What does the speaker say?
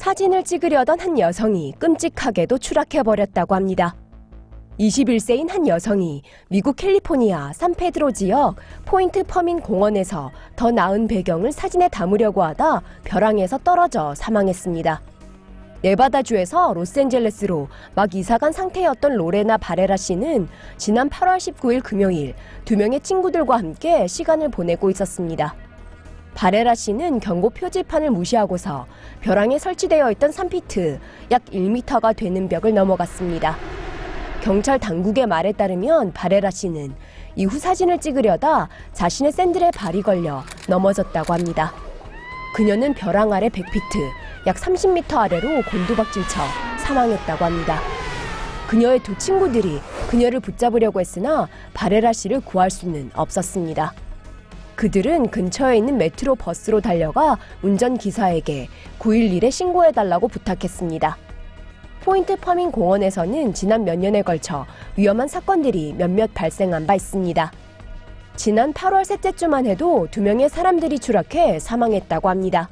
사진을 찍으려던 한 여성이 끔찍하게도 추락해버렸다고 합니다. 21세인 한 여성이 미국 캘리포니아 산페드로 지역 포인트 퍼민 공원에서 더 나은 배경을 사진에 담으려고 하다 벼랑에서 떨어져 사망했습니다. 네바다주에서 로스앤젤레스로 막 이사간 상태였던 로레나 바레라 씨는 지난 8월 19일 금요일 두 명의 친구들과 함께 시간을 보내고 있었습니다. 바레라 씨는 경고 표지판을 무시하고서 벼랑에 설치되어 있던 3피트, 약 1m가 되는 벽을 넘어갔습니다. 경찰 당국의 말에 따르면 바레라 씨는 이후 사진을 찍으려다 자신의 샌들에 발이 걸려 넘어졌다고 합니다. 그녀는 벼랑 아래 100피트, 약 30m 아래로 곤두박질쳐 사망했다고 합니다. 그녀의 두 친구들이 그녀를 붙잡으려고 했으나 바레라 씨를 구할 수는 없었습니다. 그들은 근처에 있는 메트로 버스로 달려가 운전기사에게 911에 신고해달라고 부탁했습니다. 포인트 퍼밍 공원에서는 지난 몇 년에 걸쳐 위험한 사건들이 몇몇 발생한 바 있습니다. 지난 8월 셋째 주만 해도 두 명의 사람들이 추락해 사망했다고 합니다.